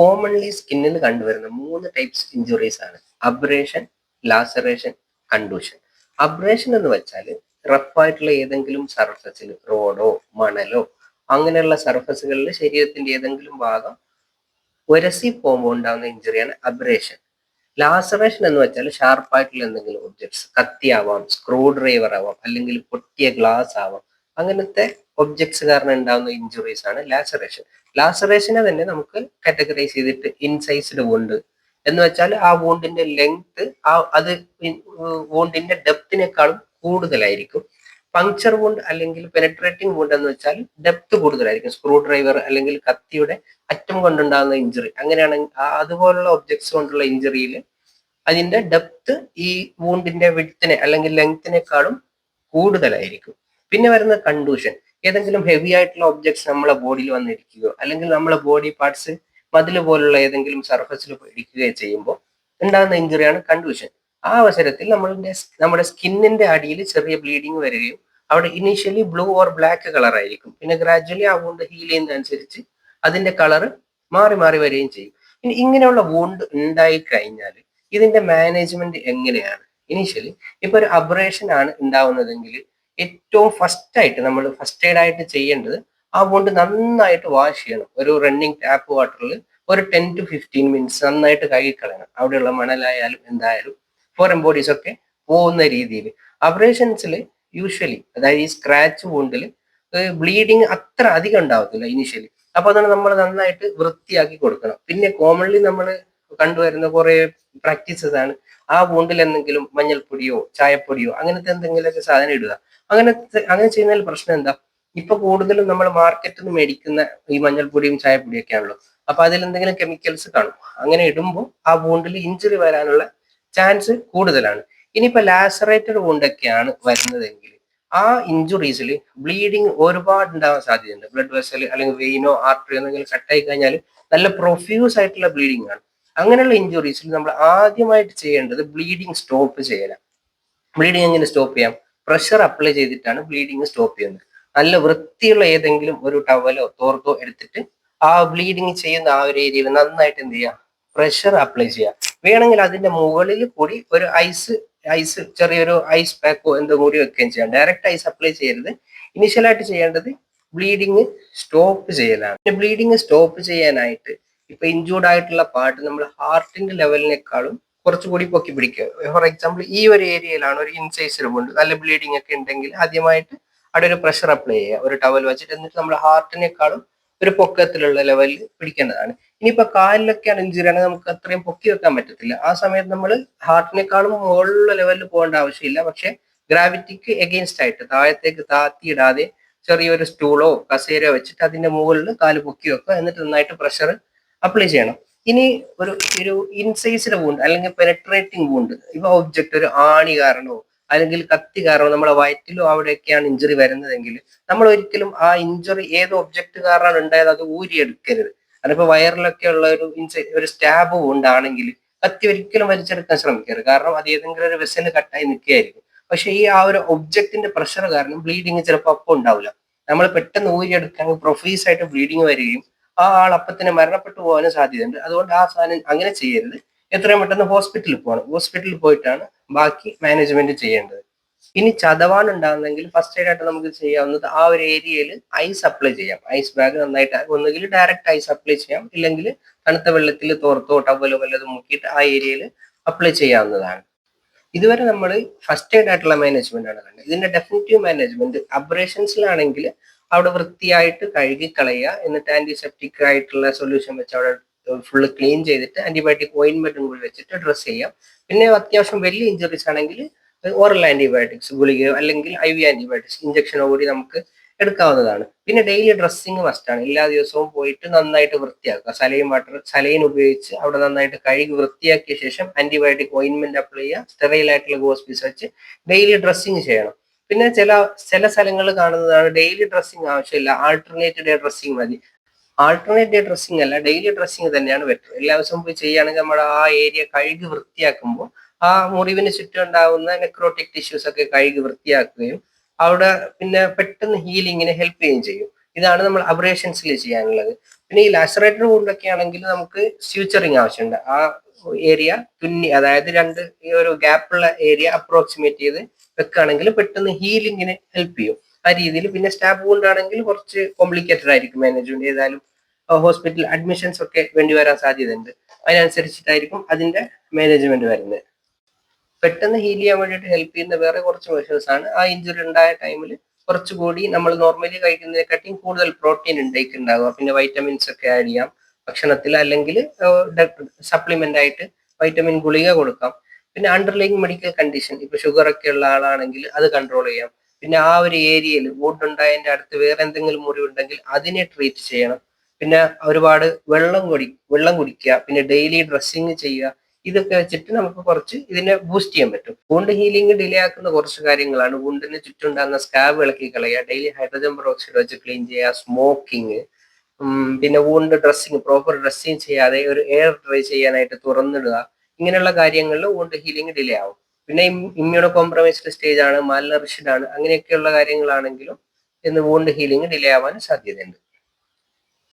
Commonly സ്കിന്നിൽ കണ്ടുവരുന്ന മൂന്ന് ടൈപ്സ് ഇഞ്ചുറീസ് ആണ്. അബ്രേഷൻ ലാസറേഷൻ കണ്ടൂഷൻ അബ്രേഷൻ എന്ന് വെച്ചാൽ റഫായിട്ടുള്ള ഏതെങ്കിലും സർഫസിൽ റോഡോ മണലോ അങ്ങനെയുള്ള സർഫസുകളിൽ ശരീരത്തിന്റെ ഏതെങ്കിലും ഭാഗം ഉരസി പോകുമ്പോൾ ഉണ്ടാകുന്ന ഇഞ്ചുറിയാണ് അബ്രേഷൻ ലാസറേഷൻ എന്ന് വെച്ചാൽ ഷാർപ്പായിട്ടുള്ള എന്തെങ്കിലും ഒബ്ജക്ട്സ് കത്തിയാവാം സ്ക്രൂ ഡ്രൈവർ ആവാം അല്ലെങ്കിൽ പൊട്ടിയ ഗ്ലാസ് ആവാം അങ്ങനത്തെ ഒബ്ജക്ട്സ് കാരണം ഉണ്ടാകുന്ന ഇഞ്ചുറീസ് ആണ് ലാസറേഷൻ ലാസറേഷനെ തന്നെ നമുക്ക് കാറ്റഗറൈസ് ചെയ്തിട്ട് ഇൻസൈസ്ഡ് വൂണ്ട് എന്ന് വെച്ചാൽ ആ വൂണ്ടിന്റെ ലെങ്ത് ആ അത് വൂണ്ടിന്റെ ഡെപ്തിനേക്കാളും കൂടുതലായിരിക്കും. പങ്ക്ചർ വൂണ്ട് അല്ലെങ്കിൽ പെനട്രേറ്റിംഗ് വൂണ്ട് എന്ന് വെച്ചാൽ ഡെപ്ത് കൂടുതലായിരിക്കും. സ്ക്രൂ ഡ്രൈവർ അല്ലെങ്കിൽ കത്തിയുടെ അറ്റം കൊണ്ടുണ്ടാകുന്ന ഇഞ്ചുറി അങ്ങനെയാണെങ്കിൽ അതുപോലുള്ള ഒബ്ജക്ട്സ് കൊണ്ടുള്ള ഇഞ്ചുറിയിൽ അതിന്റെ ഡെപ്ത് ഈ വൂണ്ടിന്റെ വിഡ്ത്തിനെ അല്ലെങ്കിൽ ലെങ്ത്തിനേക്കാളും കൂടുതലായിരിക്കും. പിന്നെ വരുന്ന കണ്ടൂഷൻ ഏതെങ്കിലും ഹെവി ആയിട്ടുള്ള ഒബ്ജക്ട്സ് നമ്മളെ ബോഡിയിൽ വന്നിരിക്കുകയോ അല്ലെങ്കിൽ നമ്മളെ ബോഡി പാർട്സ് മതിൽ പോലുള്ള ഏതെങ്കിലും സർഫസിൽ ഇടിക്കുകയോ ചെയ്യുമ്പോൾ ഉണ്ടാകുന്ന ഇഞ്ചുറിയാണ് കണ്ടൂഷൻ ആ അവസരത്തിൽ നമ്മളുടെ നമ്മുടെ സ്കിന്നിന്റെ അടിയിൽ ചെറിയ ബ്ലീഡിങ് വരികയും അവിടെ initially blue or black colour ആയിരിക്കും. പിന്നെ ഗ്രാജുവലി ആ വൂണ്ട് ഹീൽ ചെയ്യുന്നതനുസരിച്ച് അതിന്റെ കളർ മാറി മാറി വരികയും ചെയ്യും. ഇനി ഇങ്ങനെയുള്ള വൂണ്ട് ഉണ്ടായി കഴിഞ്ഞാൽ ഇതിന്റെ മാനേജ്മെന്റ് എങ്ങനെയാണ്? ഇനീഷ്യലി ഇപ്പൊ ഒരു അബ്രേഷൻ ആണ് ഉണ്ടാവുന്നതെങ്കിൽ ഏറ്റവും ഫസ്റ്റ് ആയിട്ട് നമ്മൾ ഫസ്റ്റ് എയ്ഡ് ആയിട്ട് ചെയ്യേണ്ടത് ആ ബോണ്ട് നന്നായിട്ട് വാഷ് ചെയ്യണം. ഒരു റണ്ണിങ് ടാപ്പ് വാട്ടറിൽ ഒരു ടെൻ ടു ഫിഫ്റ്റീൻ മിനിറ്റ്സ് നന്നായിട്ട് കഴുകിക്കളയണം. അവിടെയുള്ള മണലായാലും എന്തായാലും ഫോറൻ ബോഡീസ് ഒക്കെ പോകുന്ന രീതിയിൽ അബ്രേഷൻസിൽ യൂഷ്വലി അതായത് ഈ സ്ക്രാച്ച് ബോണ്ടിൽ ബ്ലീഡിങ് അത്ര അധികം ഉണ്ടാവത്തില്ല ഇനിഷ്യലി അപ്പൊ അതാണ് നമ്മൾ നന്നായിട്ട് വൃത്തിയാക്കി കൊടുക്കണം. പിന്നെ കോമൺലി നമ്മൾ കണ്ടുവരുന്ന കുറെ പ്രാക്ടീസസ് ആണ്. ആ വൂണ്ടിൽ എന്തെങ്കിലും മഞ്ഞൾപ്പൊടിയോ ചായപ്പൊടിയോ അങ്ങനത്തെ എന്തെങ്കിലുമൊക്കെ സാധനം ഇടുക. അങ്ങനെ അങ്ങനെ ചെയ്യുന്നതിൽ പ്രശ്നം എന്താ? ഇപ്പൊ കൂടുതലും നമ്മൾ മാർക്കറ്റിൽ നിന്ന് മേടിക്കുന്ന ഈ മഞ്ഞൾപ്പൊടിയും ചായപ്പൊടിയും ഒക്കെ ആണല്ലോ. അപ്പൊ അതിൽ എന്തെങ്കിലും കെമിക്കൽസ് കാണും. അങ്ങനെ ഇടുമ്പോൾ ആ വൂണ്ടിൽ ഇഞ്ചുറി വരാനുള്ള ചാൻസ് കൂടുതലാണ്. ഇനിയിപ്പോ ലാസറേറ്റഡ് വൂണ്ടൊക്കെയാണ് വരുന്നതെങ്കിൽ ആ ഇഞ്ചുറീസിൽ ബ്ലീഡിങ് ഒരുപാട് ഉണ്ടാവാൻ സാധ്യതയുണ്ട്. ബ്ലഡ് വെസൽ അല്ലെങ്കിൽ വെയിനോ ആർട്ടറിയോ എന്തെങ്കിലും കട്ടായി കഴിഞ്ഞാൽ നല്ല പ്രൊഫ്യൂസ് ആയിട്ടുള്ള ബ്ലീഡിങ് ആണ്. അങ്ങനെയുള്ള ഇഞ്ചുറീസിൽ നമ്മൾ ആദ്യമായിട്ട് ചെയ്യേണ്ടത് ബ്ലീഡിങ് സ്റ്റോപ്പ് ചെയ്യലാണ്. ബ്ലീഡിങ് എങ്ങനെ സ്റ്റോപ്പ് ചെയ്യാം? പ്രഷർ അപ്ലൈ ചെയ്തിട്ടാണ് ബ്ലീഡിങ് സ്റ്റോപ്പ് ചെയ്യുന്നത്. നല്ല വൃത്തിയുള്ള ഏതെങ്കിലും ഒരു ടവലോ തോർത്തോ എടുത്തിട്ട് ആ ബ്ലീഡിങ് ചെയ്യുന്ന ആ ഒരു ഏരിയയിൽ നന്നായിട്ട് എന്ത് ചെയ്യുക? പ്രഷർ അപ്ലൈ ചെയ്യുക. വേണമെങ്കിൽ അതിന്റെ മുകളിൽ കൂടി ഒരു ഐസ് ഐസ് ചെറിയൊരു ഐസ് പാക്കോ എന്തോ കൂടി വെക്കുകയും ചെയ്യാം. ഡയറക്റ്റ് ഐസ് അപ്ലൈ ചെയ്യരുത്. ഇനിഷ്യലായിട്ട് ചെയ്യേണ്ടത് ബ്ലീഡിങ് സ്റ്റോപ്പ് ചെയ്യലാണ്. പിന്നെ ബ്ലീഡിങ് സ്റ്റോപ്പ് ചെയ്യാനായിട്ട് ഇപ്പൊ ഇഞ്ചൂർഡ് ആയിട്ടുള്ള പാർട്ട് നമ്മൾ ഹാർട്ടിന്റെ ലെവലിനേക്കാളും കുറച്ചുകൂടി പൊക്കി പിടിക്കുക. ഫോർ എക്സാമ്പിൾ ഈ ഒരു ഏരിയയിലാണ് ഒരു ഇൻസൈസ് ഉണ്ട്. നല്ല ബ്ലീഡിംഗ് ഒക്കെ ഉണ്ടെങ്കിൽ ആദ്യമായിട്ട് അവിടെ ഒരു പ്രഷർ അപ്ലൈ ചെയ്യുക. ഒരു ടവൽ വെച്ചിട്ട് എന്നിട്ട് നമ്മൾ ഹാർട്ടിനേക്കാളും ഒരു പൊക്കത്തിലുള്ള ലെവലിൽ പിടിക്കേണ്ടതാണ്. ഇനിയിപ്പോ കാലിലൊക്കെയാണ് ഇഞ്ചുറി ആണെങ്കിൽ നമുക്ക് അത്രയും പൊക്കി വെക്കാൻ പറ്റത്തില്ല. ആ സമയത്ത് നമ്മൾ ഹാർട്ടിനേക്കാളും മുകളിലുള്ള ലെവലിൽ പോകേണ്ട ആവശ്യമില്ല. പക്ഷെ ഗ്രാവിറ്റിക്ക് എഗെയിൻസ്റ്റ് ആയിട്ട് താഴത്തേക്ക് താത്തിയിടാതെ ചെറിയൊരു സ്റ്റൂളോ കസേരയോ വെച്ചിട്ട് അതിന്റെ മുകളിൽ കാൽ പൊക്കി വെക്കുക. എന്നിട്ട് നന്നായിട്ട് പ്രഷർ അപ്ലൈ ചെയ്യണം. ഇനി ഒരു ഒരു ഇൻസൈസ്ഡ് വൂണ്ട് അല്ലെങ്കിൽ പെനട്രേറ്റിംഗ് വൂണ്ട് ഇപ്പൊ ഒബ്ജക്റ്റ് ഒരു ആണി കാരണമോ അല്ലെങ്കിൽ കത്തി കാരണം നമ്മളെ വയറ്റിലോ അവിടെയൊക്കെയാണ് ഇഞ്ചുറി വരുന്നതെങ്കിൽ നമ്മൾ ഒരിക്കലും ആ ഇഞ്ചുറി ഏത് ഒബ്ജക്റ്റ് കാരണമാണ് ഉണ്ടായത് അത് ഊരിയെടുക്കരുത്. അതിപ്പോ വയറിലൊക്കെ ഉള്ള ഒരു ഇൻസൈ ഒരു സ്റ്റാബ് ഉണ്ടാണെങ്കിൽ കത്തി ഒരിക്കലും വലിച്ചെടുക്കാൻ ശ്രമിക്കരുത്. കാരണം അത് ഏതെങ്കിലും ഒരു വെസൽ കട്ടായി നിൽക്കുകയായിരിക്കും. പക്ഷെ ഈ ആ ഒരു ഒബ്ജക്റ്റിന്റെ പ്രഷർ കാരണം ബ്ലീഡിങ് ചിലപ്പോൾ അപ്പം ഉണ്ടാവില്ല. നമ്മൾ പെട്ടെന്ന് ഊരിയെടുക്കാൻ പ്രൊഫീസ് ആയിട്ട് ബ്ലീഡിങ് വരികയും ആ ആൾ അപ്പത്തിന് മരണപ്പെട്ടു പോകാനും സാധ്യതയുണ്ട്. അതുകൊണ്ട് ആ സാധനം അങ്ങനെ ചെയ്യരുത്. എത്രയും പെട്ടെന്ന് ഹോസ്പിറ്റലിൽ പോകണം. ഹോസ്പിറ്റലിൽ പോയിട്ടാണ് ബാക്കി മാനേജ്മെന്റ് ചെയ്യേണ്ടത്. ഇനി ചതവാൻ ഉണ്ടാകുന്നെങ്കിൽ ഫസ്റ്റ് എയ്ഡ് ആയിട്ട് നമുക്ക് ചെയ്യാവുന്നത് ആ ഒരു ഏരിയയിൽ ഐസ് അപ്ലൈ ചെയ്യാം. ഐസ് ബാഗ് നന്നായിട്ട് ഒന്നുകിൽ ഡയറക്റ്റ് ഐസ് അപ്ലൈ ചെയ്യാം. ഇല്ലെങ്കിൽ തണുത്ത വെള്ളത്തിൽ തോർത്തോ ടവലോ വല്ലതും മുക്കിയിട്ട് ആ ഏരിയയിൽ അപ്ലൈ ചെയ്യാവുന്നതാണ്. ഇതുവരെ നമ്മൾ ഫസ്റ്റ് എയ്ഡ് ആയിട്ടുള്ള മാനേജ്മെന്റ് ആണ് കണ്ടത്. ഇതിന്റെ ഡെഫിനറ്റീവ് മാനേജ്മെന്റ് അബ്രേഷൻസിലാണെങ്കിൽ അവിടെ വൃത്തിയായിട്ട് കഴുകി കളയുക എന്നിട്ട് ആന്റിസെപ്റ്റിക് ആയിട്ടുള്ള സൊല്യൂഷൻ വെച്ച് അവിടെ ഫുള്ള് ക്ലീൻ ചെയ്തിട്ട് ആന്റിബയോട്ടിക് ഓയിൻമെന്റും കൂടി വെച്ചിട്ട് ഡ്രസ് ചെയ്യാം. പിന്നെ അത്യാവശ്യം വലിയ ഇഞ്ചുറീസ് ആണെങ്കിൽ ഓറൽ ആന്റിബയോട്ടിക്സ് ഗുളികയോ അല്ലെങ്കിൽ ഐ വി ആന്റിബയോട്ടിക്സ് ഇഞ്ചക്ഷനോ കൂടി നമുക്ക് എടുക്കാവുന്നതാണ്. പിന്നെ ഡെയിലി ഡ്രസ്സിങ് മസ്റ്റാണ് എല്ലാ ദിവസവും പോയിട്ട് നന്നായിട്ട് വൃത്തിയാക്കുക. സലൈൻ വാട്ടർ സലൈൻ ഉപയോഗിച്ച് അവിടെ നന്നായിട്ട് കഴുകി വൃത്തിയാക്കിയ ശേഷം ആന്റിബയോട്ടിക് ഓയിൻമെന്റ് അപ്ലൈ ചെയ്യുക. സ്റ്റെറൈൽ ആയിട്ടുള്ള ഗോസ്പീസ് വെച്ച് ഡെയിലി ഡ്രസ്സിങ് ചെയ്യണം. പിന്നെ ചില ചില സ്ഥലങ്ങൾ കാണുന്നതാണ് ഡെയിലി ഡ്രസ്സിങ് ആവശ്യമില്ല. ആൾട്ടർനേറ്റ് ഡേ ഡ്രസ്സിങ് മതി. ആൾട്ടർനേറ്റ് ഡേ ഡ്രസ്സിങ് അല്ല ഡെയിലി ഡ്രസ്സിങ് തന്നെയാണ് ബെറ്റർ എല്ലാ ദിവസവും പോയി ചെയ്യുകയാണെങ്കിൽ നമ്മൾ ആ ഏരിയ കഴുകി വൃത്തിയാക്കുമ്പോൾ ആ മുറിവിന് ചുറ്റും ഉണ്ടാകുന്ന നെക്രോട്ടിക് ടിഷ്യൂസ് ഒക്കെ കഴുകി വൃത്തിയാക്കുകയും അവിടെ പിന്നെ പെട്ടെന്ന് ഹീലിങ്ങിന് ഹെൽപ്പ് ചെയ്യുകയും ചെയ്യും. ഇതാണ് നമ്മൾ അബ്രേഷൻസിൽ ചെയ്യാനുള്ളത്. പിന്നെ ഈ ലാസറേറ്റഡ് വൂണ്ടൊക്കെ ആണെങ്കിൽ നമുക്ക് സ്യൂച്ചറിങ് ആവശ്യമുണ്ട്. ആ ഏരിയ തുന്നി അതായത് രണ്ട് ഈ ഒരു ഗ്യാപ്പുള്ള ഏരിയ അപ്രോക്സിമേറ്റ് ചെയ്ത് വെക്കുകയാണെങ്കിൽ പെട്ടെന്ന് ഹീലിങ്ങിന് ഹെൽപ്പ് ചെയ്യും. ആ രീതിയിൽ പിന്നെ സ്റ്റാഫ് കൊണ്ടാണെങ്കിൽ കുറച്ച് കോംപ്ലിക്കേറ്റഡ് ആയിരിക്കും മാനേജ്മെന്റ് ഏതായാലും ഹോസ്പിറ്റൽ അഡ്മിഷൻസ് ഒക്കെ വേണ്ടി വരാൻ സാധ്യതയുണ്ട്. അതിനനുസരിച്ചിട്ടായിരിക്കും അതിന്റെ മാനേജ്മെന്റ് വരുന്നത്. പെട്ടെന്ന് ഹീൽ ചെയ്യാൻ വേണ്ടിയിട്ട് ഹെൽപ്പ് ചെയ്യുന്ന വേറെ കുറച്ച് മെഷേഴ്സ് ആണ്. ആ ഇഞ്ചുറി ഉണ്ടായ ടൈമിൽ കുറച്ചുകൂടി നമ്മൾ നോർമലി കഴിക്കുന്നതിനെക്കാട്ടിയും കൂടുതൽ പ്രോട്ടീൻ ഇൻടേക്ക് ഉണ്ടാകുക പിന്നെ വൈറ്റമിൻസ് ഒക്കെ ആഡ് ചെയ്യാം. ഭക്ഷണത്തിൽ അല്ലെങ്കിൽ സപ്ലിമെന്റ് ആയിട്ട് വൈറ്റമിൻ ഗുളിക കൊടുക്കാം. പിന്നെ അണ്ടർലൈങ് മെഡിക്കൽ കണ്ടീഷൻ ഇപ്പൊ ഷുഗർ ഒക്കെ ഉള്ള ആളാണെങ്കിൽ അത് കൺട്രോൾ ചെയ്യാം. പിന്നെ ആ ഒരു ഏരിയയിൽ വുഡ് ഉണ്ടായതിന്റെ അടുത്ത് വേറെ എന്തെങ്കിലും മുറി ഉണ്ടെങ്കിൽ അതിനെ ട്രീറ്റ് ചെയ്യണം. പിന്നെ ഒരുപാട് വെള്ളം കുടി വെള്ളം കുടിക്കുക. പിന്നെ ഡെയിലി ഡ്രസ്സിങ് ചെയ്യുക. ഇതൊക്കെ വെച്ചിട്ട് നമുക്ക് കുറച്ച് ഇതിനെ ബൂസ്റ്റ് ചെയ്യാൻ പറ്റും. വൂണ്ട് ഹീലിംഗ് ഡിലേ ആക്കുന്ന കുറച്ച് കാര്യങ്ങളാണ്. വൂണ്ടിന് ചുറ്റുണ്ടാകുന്ന സ്കാബ് ഇളക്കി കളയുക ഡെയിലി ഹൈഡ്രജൻ പെറോക്സൈഡ് വെച്ച് ക്ലീൻ ചെയ്യുക സ്മോക്കിംഗ് പിന്നെ വൂണ്ട് ഡ്രസ്സിങ് പ്രോപ്പർ ഡ്രസ്സിങ് ചെയ്യാതെ ഒരു എയർ ഡ്രൈ ചെയ്യാനായിട്ട് തുറന്നിടുക. ഇങ്ങനെയുള്ള കാര്യങ്ങളിൽ വൂണ്ട് ഹീലിംഗ് ഡിലേ ആവും. പിന്നെ ഇമ്മ്യൂണോ കോംപ്രമൈസ്ഡ് സ്റ്റേജ് ആണ് മാൽനറിഷ്ഡ് ആണ് അങ്ങനെയൊക്കെയുള്ള കാര്യങ്ങളാണെങ്കിലും ഇന്ന് വൂണ്ട് ഹീലിംഗ് ഡിലേ ആവാൻ സാധ്യതയുണ്ട്.